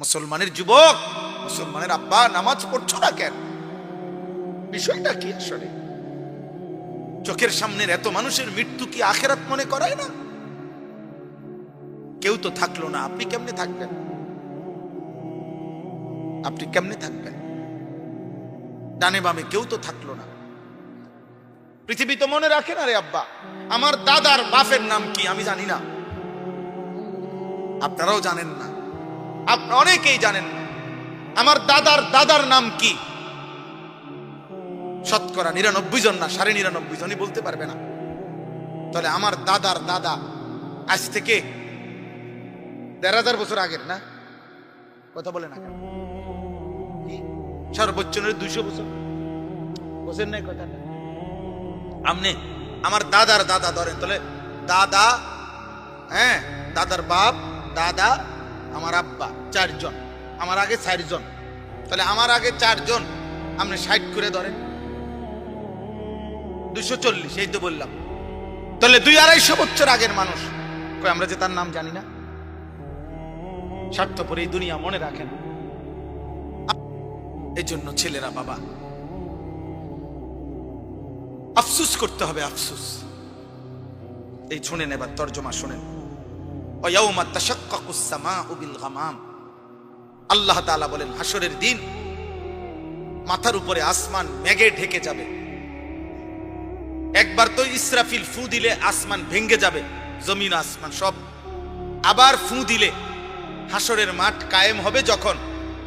মুসলমানের যুবক, মুসলমানের আব্বা নামাজ পড়ছো না কেন? বিষয়টা কি আসলে? চোখের সামনের এত মানুষের মৃত্যু কি আখেরাত মনে করায় না? কেউ তো থাকল না, আপনি কেমনে থাকবেন? আপনি কেমনে থাকবেন? ডানে বামে কেউ তো থাকল না। পৃথিবী তো মনে রাখে না রে আব্বা, আমার দাদার বাপের নাম কি আমি জানি না। আপনারাও জানেন না। আপনারা অনেকেই জানেন, আমার দাদার দাদার নাম কি? শতকরা নিরানব্বই জন না, সাড়ে নিরানব্বই জনই বলতে পারবে না। তাহলে আমার দাদার দাদা আজ থেকে দেড় হাজার বছর আগের না? কথা বলে না? সর্বোচ্চ দুইশো বছর? বছর নাই কথা আপনি আমার দাদার দাদা ধরেন, তাহলে দাদা হ্যাঁ দাদার বাপ, দাদা আমার আব্বা চারজন, আমার আগে চারজন। তাহলে আমার আগে চারজন, আপনি ষাট করে ধরেন। দুশো চল্লিশ, এই তো বললাম। তাহলে দুই আড়াইশো বছর আগের মানুষ। কই আমরা যে তার নাম জানি না? স্বার্থপর এই দুনিয়া মনে রাখেন। এই জন্য ছেলেরা বাবা, আফসুস করতে হবে, আফসুস। এই শুনেন এবার, তর্জমা শুনেন। আল্লাহ বলেন হাসরের দিন মাথার উপরে আসমান মেঘে ঢেকে যাবে। একবার তো ইসরাফিল ফু দিলে আসমান ভেঙ্গে যাবে, জমিন আসমান সব। আবার ফু দিলে হাসরের মাঠ কায়েম হবে যখন,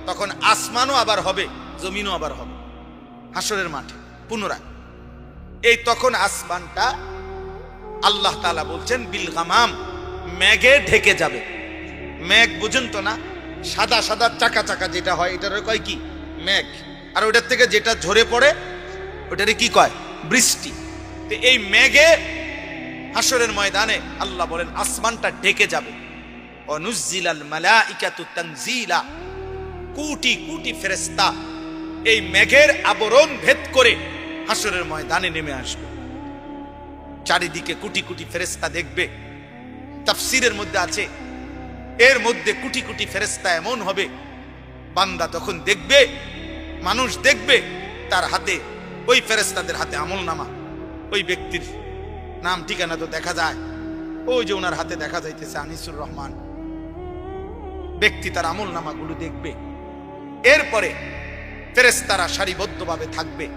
তখন আসমানও আবার হবে, জমিনও আবার হবে। হাসরের মাঠে, পুনরায়। এই তখন আসমানটা আল্লাহ তাআলা বলছেন, বিল মেঘে ঢেকে যাবে। মেঘ বুঝেন তো না, সাদা সাদা চাকা চাকা যেটা হয় এটার কয় কি? মেঘ আর ওটার থেকে যেটা ঝরে পড়ে ওটারে কি কয়? বৃষ্টি। তো এই মেঘে হাসরের ময়দানে আল্লাহ বলেন, আসমানটা ঢেকে যাবে। অনুজ্জিলাল মালাইকাতু তানজিলা। কোটি কোটি ফেরেশতা এই মেঘের আবরণ ভেদ করে হাসরের ময়দানে নেমে আসবে। চারিদিকে কোটি কোটি ফেরেশতা দেখবে। তাফসিরের মধ্যে আছে। এর মধ্যে কোটি কোটি ফেরেশতা এমন হবে, বান্দা তখন দেখবে, মানুষ দেখবে, তার হাতে, ওই ফেরেশতাদের হাতে আমল নামা ওই ব্যক্তির নাম, ঠিকানা তো দেখা যায়। ওই যে ওনার হাতে দেখা যাইতেছে আনিসুর রহমান। ব্যক্তি তার আমল নামাগুলো দেখবে। এরপরে ফেরেশতারা সারিবদ্ধভাবে থাকবে।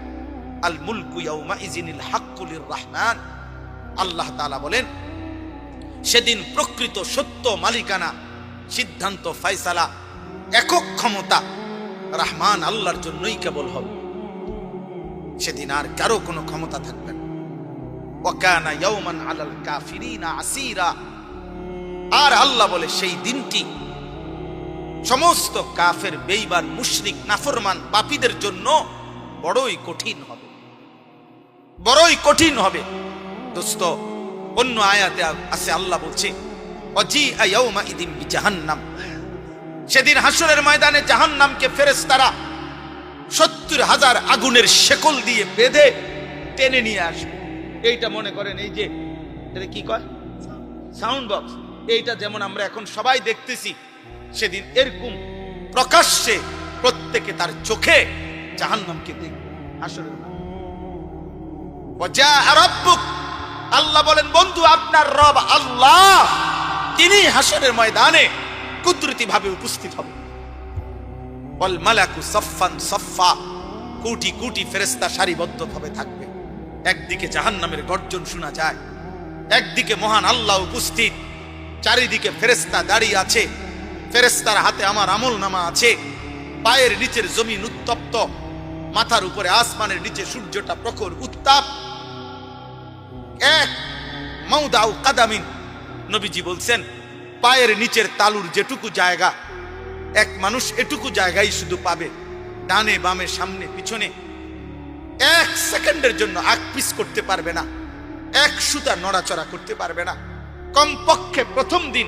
আল মুলকু ইজিনিল হাক্কুলির রহমান আল্লাহ তাআলা বলেন সেদিন প্রকৃত সত্য মালিকানা, সিদ্ধান্ত ফাইসালা একক ক্ষমতা রহমান আল্লাহর জন্যই কেবল হবে। সেদিন আর কারও কোনো ক্ষমতা থাকবে আর আল্লাহ বলে সেই দিনটি সমস্ত কাফের বেইমান মুশরিক, নাফরমান পাপীদের জন্য বড়ই কঠিন হবে। বড়ই কঠিন হবে। দোস্ত অন্য আয়াতে আছে আল্লাহ বলছে অজি আয়াউমা ইদিন জাহান্নাম সেদিন হাসরের ময়দানে জাহান্নামকে ফেরেশতারা সত্তর হাজার আগুনের শেকল দিয়ে বেঁধে টেনে নিয়ে আসবে। এইটা মনে করেন এই যে, এটা কি কয়? Sound box. এইটা যেমন আমরা এখন সবাই দেখতেছি, সেদিন এরকম প্রকাশ্যে প্রত্যেকে তার চোখে জাহান্নামকে দেখবে রাব্বুক আল্লাহ বলেন, বন্ধু, আপনার রব আল্লাহ। তিনি হাসরের ময়দানে কুদরতি ভাবে উপস্থিত হবে ওয়াল মালাকু সফফান সফফা। কোটি কোটি ফেরেশতা সারিবদ্ধ ভাবে থাকবে। একদিকে জাহান্নামের গর্জন শোনা যায়। একদিকে মহান আল্লাহ উপস্থিত। চারিদিকে ফেরেশতা দাঁড়িয়ে আছে। ফেরেস্তার হাতে আমার আমল নামা আছে। পায়ের নিচের জমিন উত্তপ্ত। মাথার উপরে আসমানের নিচে সূর্যটা প্রখর উত্তাপ। এক মৌদাউ কাদামিন। নবীজি বলছেন, পায়ের নিচের তালুর যেটুকু জায়গা, এক মানুষ এটুকু জায়গায় শুধু পাবে, ডানে, বামে, সামনে, পিছনে। এক সেকেন্ডের জন্য আগ পিস করতে পারবে না, এক সুতা নড়াচড়া করতে পারবে না। কমপক্ষে প্রথম দিন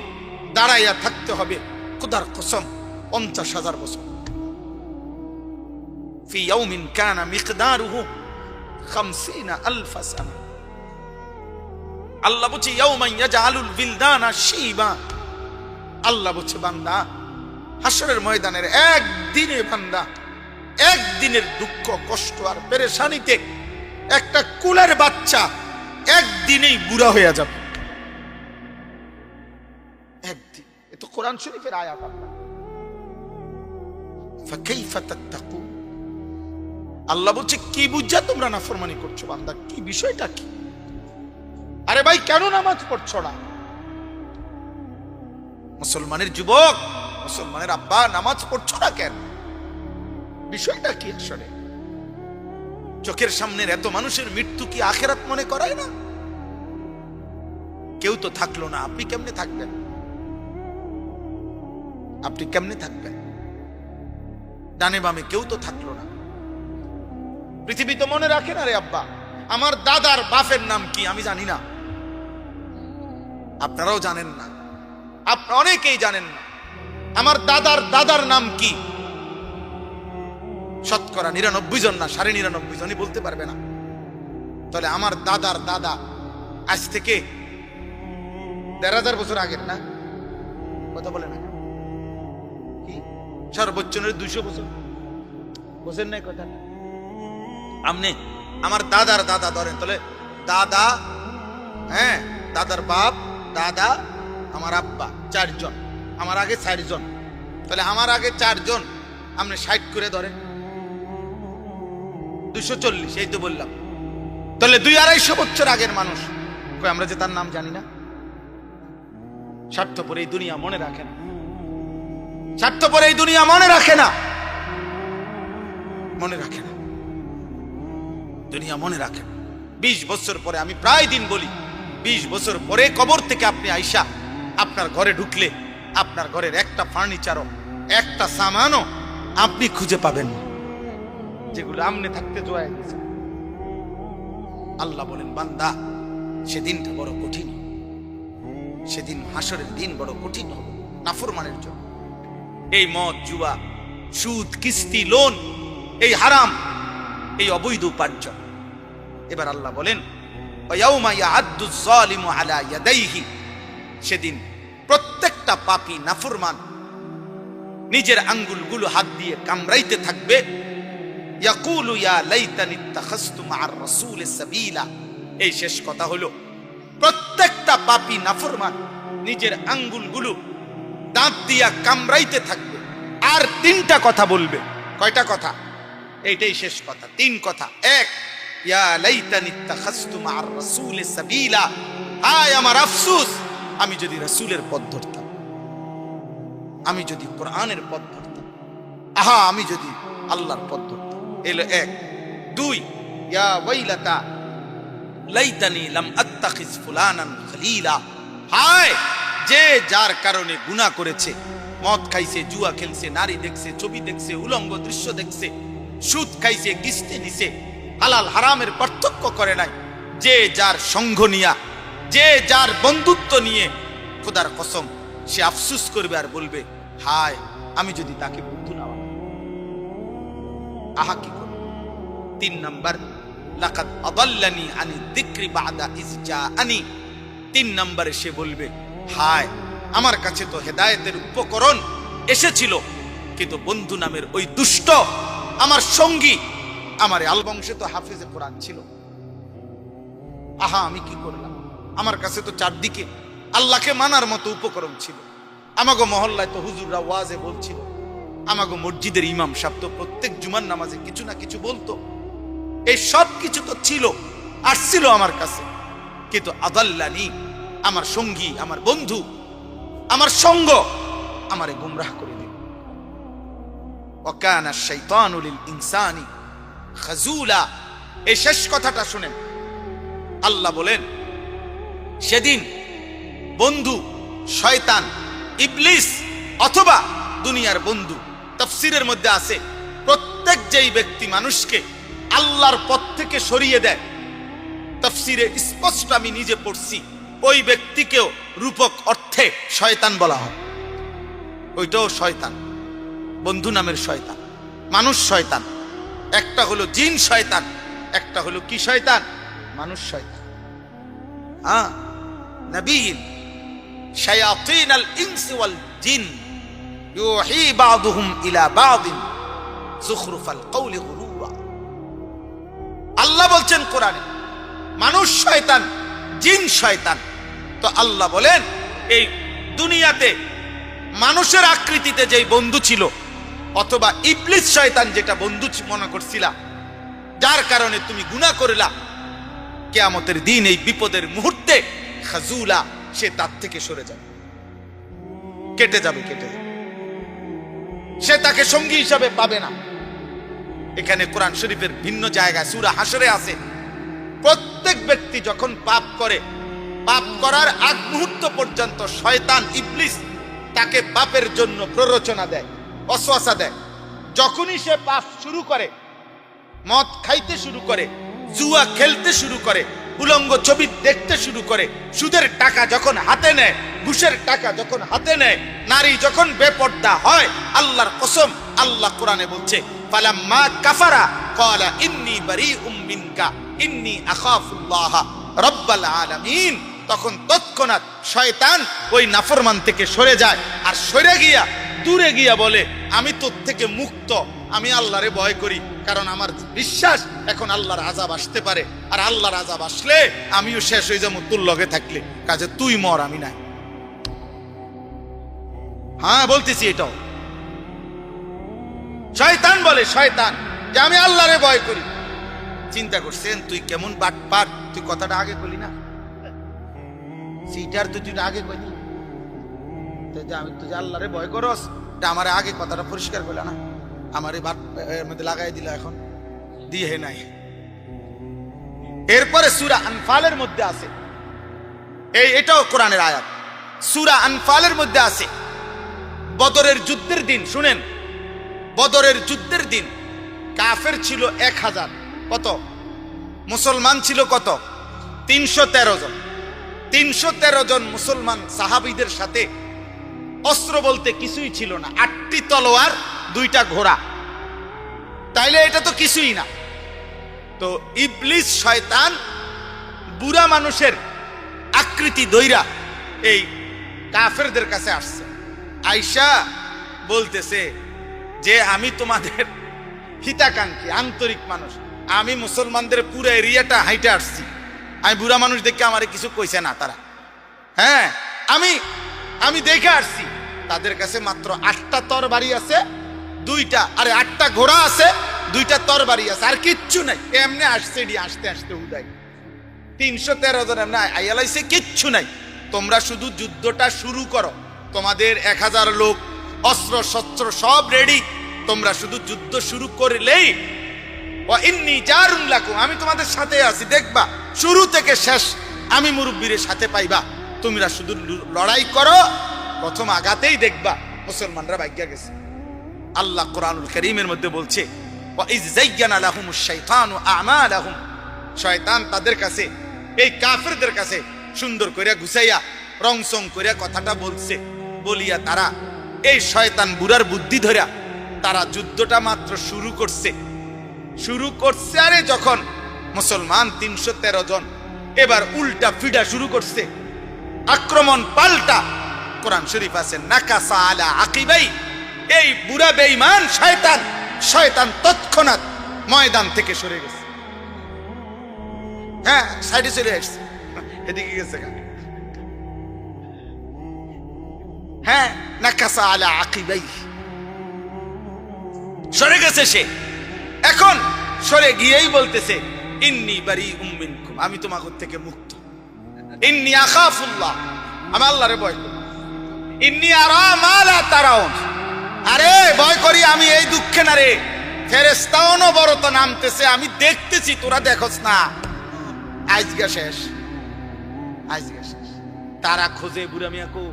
দাঁড়াইয়া থাকতে হবে, খুদার কসম, পঞ্চাশ হাজার বছর। ফি ইয়াউমিন কানা মিকদারুহু খামসিনা আলফা সানা। আল্লাহ বলছে শিবা। আল্লাহ বলছে, বান্দা হাসরের ময়দানের একদিনে বান্দা, একদিনের দুঃখ, কষ্ট আর পেরেশানিতে একটা কুলের বাচ্চা একদিনেই বুড়া হয়ে যাবে। একদিন। এ তো কোরআন শরীফের আয়াত আল্লাহ। বলছে, কি বুঝা তোমরা না ফরমানি করছ বান্দা? কি বিষয়টা কি? আরে ভাই, কেন নামাজ পড়ছো না? মুসলমানের যুবক, মুসলমানের আব্বা, নামাজ পড়ছো না কেন? বিষয়টা কি আসলে? চোখের সামনের এত মানুষের মৃত্যু কি আখেরাত মনে করায় না? কেউ তো থাকল না, আপনি কেমনে থাকবেন? আপনি কেমনে থাকবেন? ডানে বামে কেউ তো থাকল না। পৃথিবী তো মনে রাখে না রে আব্বা, আমার দাদার বাপের নাম কি আমি জানি না। আপনারাও জানেন না। আপনারা অনেকেই জানেন না। আমার দাদার দাদার নাম কি? শতকরা নিরানব্বই জন না, সাড়ে নিরানব্বই জনই বলতে পারবে না। তাহলে আমার দাদার দাদা আজ থেকে দেড় হাজার বছর আগের না? কথা বলে না কি? সর্বোচ্চ দুইশো বছর। বোঝেন নাই কথা আপনি আমার দাদার দাদা ধরেন, তাহলে দাদা হ্যাঁ দাদার বাপ দাদা, আমার আব্বা, চারজন। আমার আগে চারজন। তাহলে আমার আগে চারজন, আপনি ষাট করে ধরেন। দুশো চল্লিশ, এই তো বললাম। তাহলে দুই আড়াইশো বছর আগের মানুষ। আমরা যে তার নাম জানি না? স্বার্থপর এই দুনিয়া মনে রাখে না। স্বার্থপর এই দুনিয়া মনে রাখে না। মনে রাখে না। দুনিয়া মনে রাখে বিশ বছর পরে আমি প্রায় দিন বলি বিশ বছর পরে কবর থেকে আপনি আইসা আপনার ঘরে ঢুকলে, আপনার ঘরের একটা ফার্নিচারও একটা সামানও আপনি খুঁজে পাবেন যেগুলো আমনে থাকতে জোয়া গেছে আল্লাহ বলেন, বান্দা, সেদিনটা বড় কঠিন সেদিন হাসরের দিন বড় কঠিন হবে, নাফরমানের জন্য। এই মদ, জুয়া, সুদ, কিস্তি, লোন, এই হারাম, এই অবৈধ উপার্জন। এবার আল্লাহ বলেন সেদিন প্রত্যেকটা পাপী নাফরমান নিজের আঙ্গুলগুলো হাত দিয়ে কামড়াইতে থাকবে। এই শেষ কথা হলো, প্রত্যেকটা পাপী নাফরমান নিজের আঙ্গুলগুলো দাঁত দিয়া কামড়াইতে থাকবে। আর তিনটা কথা বলবে। কয়টা কথা? এইটাই শেষ কথা, তিন কথা। এক আমার আমি যদি রাসূলের পথ ধরতাম, আমি যদি কোরআনের পথ ধরতাম, আহা, আমি যদি আল্লাহর পথ ধরতাম। এলো এক। দুই, ইয়া যে যার কারণে করেছে, মদ খাইছে, জুয়া খেলছে, নারী দেখছে, ছবি দেখছে, উলঙ্গ দৃশ্য দেখছে, সুদ খাইছে, কিস্তি নিছে হালাল হারামের পার্থক্য করে নাই। যে যার সঙ্গ নিয়া, যে যার বন্ধুত্ব নিয়ে খোদার কসম সে আফসুস করবে আর বলবে, হায়, আমি যদি তাকে বন্ধু না আহা কি করবে? তিন নাম্বার, লাকাদ আদাল্লানি আনি যিকরি বাদা ইজ জাআনি। তিন নম্বরে, সে বলবে, হায়, আমার কাছে তো হেদায়েতের উপকরণ এসেছিল, কিন্তু বন্ধু নামের ওই দুষ্ট আমার সঙ্গী আমার আল বংশে তো হাফিজে কোরআন ছিল। আহা, আমি কি করলাম? আমার কাছে তো চারদিকে আল্লাহকে মানার মতো উপকরণ ছিল। আমাগো মহল্লায় তো হুজুররা ওয়াজে বলছিল, আমাগো মসজিদের ইমাম সাহেব তো প্রত্যেক জুমার নামাজে কিছু না কিছু বলতো। এই সব কিছু তো ছিল, আসছিল আমার কাছে। কিন্তু আদাল্লানি, আমার সঙ্গী, আমার বন্ধু, আমার সঙ্গ আমারে গুমরাহ করে দিল। ওয়াকানা শাইতানু লিল ইনসানি খাজুলা। এই শেষ কথাটা শুনেন। আল্লাহ বলেন, সেদিন বন্ধু শয়তান, ইবলিস অথবা দুনিয়ার বন্ধু তফসিরের মধ্যে আছে, প্রত্যেক যেই ব্যক্তি মানুষকে আল্লাহর পথ থেকে সরিয়ে দেয়, তফসিরে স্পষ্ট আমি নিজে পড়ছি, ওই ব্যক্তিকেও রূপক অর্থে শয়তান বলা হয়। ওইটাও শয়তান, বন্ধু নামের শয়তান, মানুষ শয়তান। একটা হলো জিন শয়তান, একটা হলো কি শয়তান? মানুষ শয়তান। হ্যাঁ নবীন শায়াতিন আল ইনস ওয়াল জিন, ইউহি বাদুহুম ইলা বাদিন যুখরুফাল কওলি গুরুরা আল্লাহ বলছেন কোরআনে, মানুষ শয়তান, জিন শয়তান। তো আল্লাহ বলেন, এই দুনিয়াতে মানুষের আকৃতিতে যেই বন্ধু ছিল অথবা ইবলিস শয়তান যেটা বন্ধু মনে করছিলা, যার কারণে তুমি গুনাহ করলা। কেয়ামতের দিন এই বিপদের মুহূর্তে খাজুলা, সে তার থেকে সরে যাবে। কেটে যাবে কেটে যাবে। সে তাকে সঙ্গী হিসাবে পাবে না। এখানে কোরআন শরীফের ভিন্ন জায়গায়, সুরা হাসরে আছে। প্রত্যেক ব্যক্তি যখন পাপ করে, পাপ করার আগ মুহূর্ত পর্যন্ত শয়তান, ইবলিস তাকে পাপের জন্য প্ররোচনা দেয়। অশ্বাসা দেয়। যখনই সে পাপ শুরু করে, মদ খাইতে শুরু করে, জুয়া খেলতে শুরু করে, উলঙ্গ ছবি দেখতে শুরু করে, সুদের টাকা যখন হাতে নেয়, ঘুষের টাকা যখন হাতে নেয়, নারী যখন বেপর্দা হয়, আল্লাহর কসম, আল্লাহ কোরআনে বলছে, ফালাম্মা কাফারা, ক্বালা ইন্নী বারীউম মিনকা, ইন্নী আখাফুল্লাহ রব্বাল আলামিন। তখন তৎক্ষণাৎ শয়তান ওই নাফরমান থেকে সরে যায়, আর সরে গিয়া দূরে গিয়া বলে, আমি তোর থেকে মুক্ত, আমি আল্লাহরে ভয় করি, কারণ আমার বিশ্বাস এখন আল্লাহর আজাব আসতে পারে। আর আল্লাহর আজাব আসলে আমিও শেষ হয়ে যাব তোর লগে থাকলে। কাজে তুই মর, আমি নাই। হ্যাঁ বলতেছি এটাও। শয়তান বলে, শয়তান, যে আমি আল্লাহরে ভয় করি। চিন্তা করছেন, তুই কেমন বাট পাট তুই কথাটা আগে বলি না? সিটার তুই তুই আগে কইলি তো আমি যে আল্লাহরে ভয় করস। এটা আমার আগে কথাটা পরিষ্কার করলে না। আমার এই মধ্যে লাগাই দিল এখন। দিয়ে নাই। এরপরে সুরা আনফালের মধ্যে আছে। এই, এটাও কোরআনের আয়াত। সুরা আনফালের মধ্যে আছে। বদরের যুদ্ধের দিন, শুনেন। বদরের যুদ্ধের দিন। কাফের ছিল এক হাজার। কত? মুসলমান ছিল কত? তিনশো তেরো জন। তিনশো তেরো জন মুসলমান সাহাবিদের সাথে অস্ত্র বলতে কিছুই ছিল না। আটটি তলোয়ার, দুইটা ঘোড়া। তাইলে এটা তো কিছুই না। তো ইবলিস শয়তান বুড়া মানুষের আকৃতি দৈরা এই কাফেরদের কাছে আসছে। আইসা বলতেছে যে, আমি তোমাদের হিতাকাঙ্ক্ষী, আন্তরিক মানুষ। আমি মুসলমানদের পুরো এরিয়াটা হাইটে আসছি। আমি বুড়া মানুষ দেখে আমার কিছু কইছে না তারা। হ্যাঁ আমি আমি দেখে আসছি। তাদের কাছে মাত্র আটটা তরবারি আছে, দুইটা, আরে আটটা ঘোড়া আছে, দুইটা তরবারি আছে, আর কিচ্ছু নাই। এমনি আসছে ডি আসতে আসতে উদাই তিনশো তেরো জন এমনি আইয়ালাইছে কিচ্ছু নাই। তোমরা শুধু যুদ্ধটা শুরু করো। তোমাদের এক হাজার লোক, অস্ত্র, শস্ত্র সব রেডি তোমরা শুধু যুদ্ধ শুরু করলেই আমি তোমাদের সাথে আছি, দেখবা, শুরু থেকে শেষ। আমি মুরব্বীর সাথে পাইবা। তোমরা শুধু লড়াই করো প্রথম আঘাতেই দেখবা মুসলমানরা ভাগ্যা গেছে। আল্লাহ কোরআনুল করিমের মধ্যে বলছে শয়তান তাদের কাছে, এই কাফেরদের কাছে সুন্দর করিয়া ঘুষাইয়া রংসং করিয়া কথাটা বলছে। বলিয়া তারা, এই শয়তান বুড়ার বুদ্ধি ধরিয়া তারা যুদ্ধটা মাত্র শুরু করছে। শুরু করছে আরে যখন মুসলমান তিনশো তেরো জন এবার উল্টা ফিডা শুরু করছে। আক্রমণ পাল্টা কোরআন শরীফ আছে, নাকাসা আলা আকিবাই। এই বুড়া বেঈমান শয়তান শয়তান তৎক্ষণাৎ ময়দান থেকে সরে গেছে। হ্যাঁ সাইডে চলে আসছে। এদিকে গেছে হ্যাঁ নাকাসা আলা আকিবাই। সরে গেছে সে। এখন সরে গিয়েই বলতেছে, ইন্নি বারি উম্মিনকুম আমি তোমাকে থেকে মুক্ত। ইন্নি আখাফুল্লাহ। আমি আল্লাহরে ভয় ইন্নি আরা মালা তারাউন। আরে, ভয় করি, আমি এই দুঃখে না রে। ফেরেস্তাও বড় নামতেছে, আমি দেখতেছি, তোরা দেখোস না। আজকে শেষ। আজকে শেষ। তারা খোঁজে, বুড়া মিয়া কো?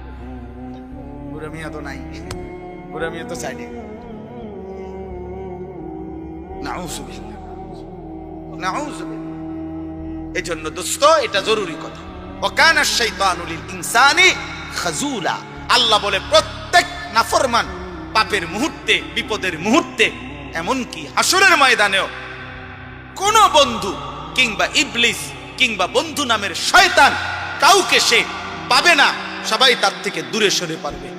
বুড়া মিয়া তো নাই। বুড়া মিয়া তো সাইডে। নাউজুবিল্লাহ। নাউজুবিল্লাহ। এই জন্য দোস্ত, এটা জরুরি কথা। ওকানা শাইতানুল ইনসানি খাজুলা। আল্লাহ বলে, প্রত্যেক নাফরমান পাপের মুহূর্তে, বিপদের মুহূর্তে, এমনকি হাসরের ময়দানেও কোন বন্ধু কিংবা ইবলিস কিংবা বন্ধু নামের শয়তান কাউকে সে পাবে না, সবাই তার থেকে দূরে সরে পারবে।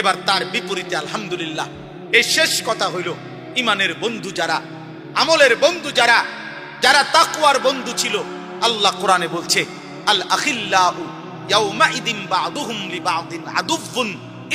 এবার তার বিপরীতে আলহামদুলিল্লাহ, এই শেষ কথা হইল ইমানের বন্ধু যারা, আমলের বন্ধু যারা যারা তাকুয়ার বন্ধু ছিল, আল্লাহ কোরআনে বলছে আল আখিল্লাহু ইয়াউমাইদিন বা'দুহুম লিবা'দিন আদুফুন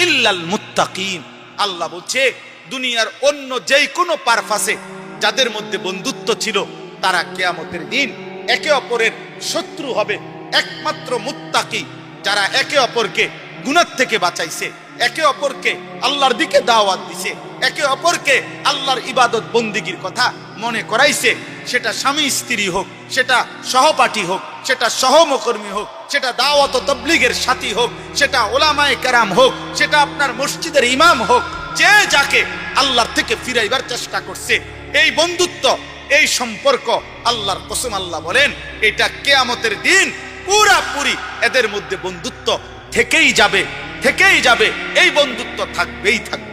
ইল্লাল মুত্তাকিন। আল্লাহ বলছে, দুনিয়ার অন্য যেই কোনো পারফাসে যাদের মধ্যে বন্ধুত্ব ছিল, তারা কেয়ামতের দিন একে অপরের শত্রু হবে, একমাত্র মুত্তাকি, যারা একে অপরকে গুনার থেকে বাঁচাইছে, একে অপরকে আল্লাহর দিকে দাওয়াত দিছে, একে অপরকে আল্লাহর ইবাদত বন্দিগির কথা মনে করাইছে। সেটা স্বামী, স্ত্রী হোক, সেটা সহপাঠী হোক সেটা সহমকর্মী হোক, সেটা দাওয়াত তবলিগের সাথী হোক, সেটা ওলামায় কেরাম হোক, সেটা আপনার মসজিদের ইমাম হোক, যে যাকে আল্লাহর থেকে ফিরাইবার চেষ্টা করছে, এই বন্ধুত্ব, এই সম্পর্ক আল্লাহর কসম আল্লাহ বলেন, এটা কেয়ামতের দিন পুরাপুরি এদের মধ্যে বন্ধুত্ব থেকেই যাবে থেকেই যাবে, এই বন্ধুত্ব থাকবেই থাকবে।